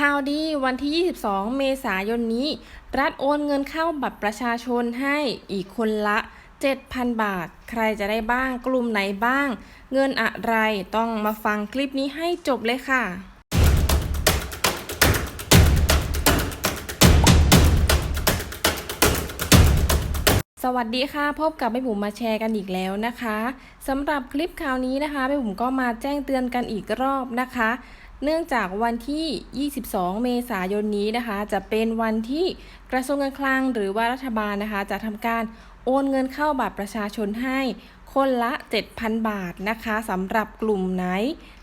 ข่าวดีวันที่ 22 เมษายนนี้ รัฐโอนเงินเข้าบัตรประชาชนให้อีกคนละ 7,000 บาท ใครจะได้บ้างกลุ่มไหนบ้าง เงินอะไรต้องมาฟังคลิปนี้ให้จบเลยค่ะ สวัสดีค่ะ พบกับแม่บุ๋มมาแชร์กันอีกแล้วนะคะสำหรับคลิปคราวนี้นะคะแม่บุ๋มก็มาแจ้งเตือนกันอีกรอบนะคะ เนื่องจากวันที่ 22 เมษายนนี้นะคะ จะเป็นวันที่กระทรวงการคลังหรือว่ารัฐบาลนะคะ จะทำการโอนเงินเข้าบัตรประชาชนให้ คนละ 7,000 บาทนะคะสำหรับกลุ่มไหน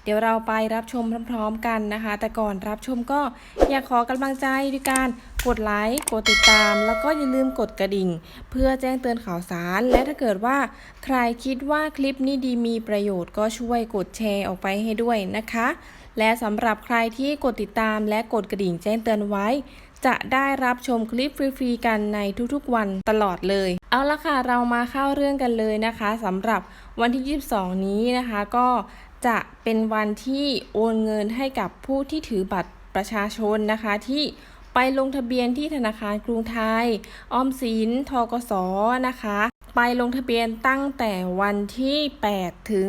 เดี๋ยวเราไปรับชมพร้อมๆกันนะคะ แต่ก่อนรับชมก็อยากขอกำลังใจด้วยการกดไลค์กดติดตาม แล้วก็อย่าลืมกดกระดิ่ง เพื่อแจ้งเตือนข่าวสาร และถ้าเกิดว่าใครคิดว่าคลิปนี้ดีมีประโยชน์ก็ช่วยกดแชร์ออกไปให้ด้วยนะคะ และสำหรับใครที่กดติดตามและกดกระดิ่งแจ้งเตือนไว้ จะได้รับชมคลิปฟรีๆกันในทุกๆวันตลอดเลย เอาละค่ะเรามาเข้าเรื่องกันเลยนะคะสำหรับวันที่ 22 นี้นะคะ ก็จะเป็นวันที่โอนเงินให้กับผู้ที่ถือบัตรประชาชนนะคะที่ไปลงทะเบียนที่ธนาคารกรุงไทย ออมสิน ทกสนะคะ ไปลงทะเบียนตั้งแต่วันที่ 8 ถึง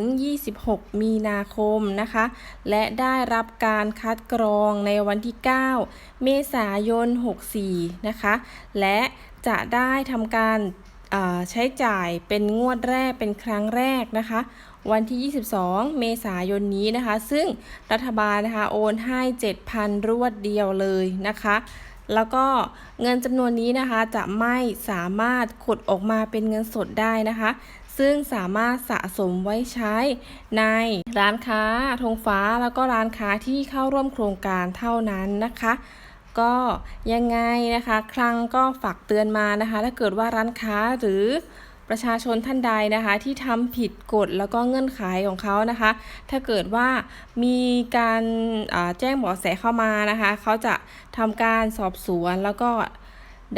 26 มีนาคมนะคะ และได้รับการคัดกรองในวันที่ 9 เมษายน 64 นะคะ และจะได้ทำการใช้จ่ายเป็นงวดแรกเป็นครั้งแรกนะคะ วันที่ 22 เมษายนนี้นะคะ ซึ่งรัฐบาลนะคะโอนให้ 7,000 รวดเดียวเลยนะคะ แล้วก็เงินจำนวนนี้นะคะจะไม่สามารถกดออกมาเป็นเงินสดได้นะคะ ซึ่งสามารถสะสมไว้ใช้ในร้านค้าธงฟ้าแล้วก็ร้านค้าที่เข้าร่วมโครงการเท่านั้นนะคะก็ยังไงนะคะครั้งก็ฝากเตือนมานะคะ ถ้าเกิดว่าร้านค้าหรือ ประชาชนท่านใดนะคะที่ทำผิดกฎแล้วก็เงื่อนไขของเขานะคะ ถ้าเกิดว่ามีการแจ้งเบาะแสเข้ามานะคะ เขาจะทำการสอบสวนแล้วก็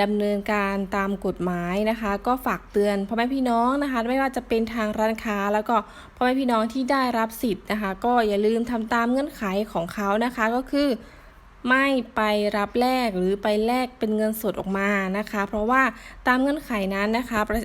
ดำเนินการตามกฎหมายนะคะ ก็ฝากเตือนพ่อแม่พี่น้องนะคะ ไม่ว่าจะเป็นทางร้านค้า แล้วก็พ่อแม่พี่น้องที่ได้รับสิทธิ์นะคะ ก็อย่าลืมทำตามเงื่อนไขของเขานะคะก็คือ ไม่ไปรับแลกหรือไปแลกเป็นเงินสดออกมานะคะ เพราะว่าตามเงื่อนไขนั้นนะคะประ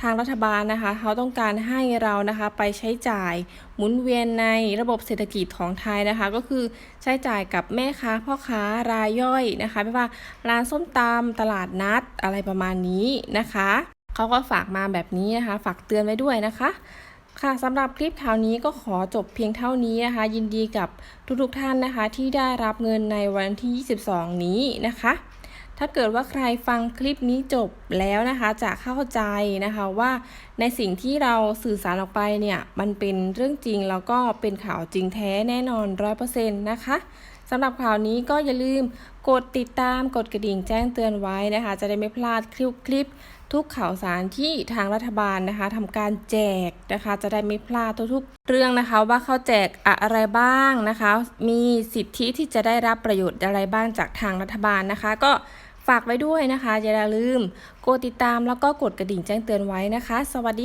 ทางรัฐบาลนะคะเขาต้องการให้เรานะคะไปใช้จ่ายหมุนเวียนในระบบเศรษฐกิจของไทยนะคะ ก็คือใช้จ่ายกับแม่ค้าพ่อค้ารายย่อยนะคะไม่ว่าร้านส้มตำตลาดนัดอะไรประมาณนี้นะคะเขาก็ฝากมาแบบนี้นะคะ ฝากเตือนไว้ด้วยนะคะ ค่ะสำหรับคลิปข่าวนี้ก็ขอจบเพียงเท่านี้นะคะ ยินดีกับทุกๆท่านนะคะ ที่ได้รับเงินในวันที่ 22 นี้นะคะ ถ้าเกิดว่าใครฟังคลิปนี้จบแล้วนะคะ จะเข้าใจนะคะว่าในสิ่งที่เราสื่อสารออกไปเนี่ย มันเป็นเรื่องจริงแล้วก็เป็นข่าวจริงแท้แน่นอน 100%นะคะ สำหรับข่าวนี้ก็อย่าลืมกดติดตามกดกระดิ่งแจ้งเตือนไว้นะคะ จะได้ไม่พลาดคลิปคลิป ทุกข่าวสารที่ทางรัฐบาลนะคะทำการแจกนะคะ จะได้ไม่พลาดทุกๆเรื่องนะคะว่าเขาแจกอะไรบ้างนะคะ มีสิทธิที่จะได้รับประโยชน์อะไรบ้างจากทางรัฐบาลนะคะ ก็ฝากไว้ด้วยนะคะ อย่าลืมกดติดตามแล้วก็กดกระดิ่งแจ้งเตือนไว้นะคะ สวัสดี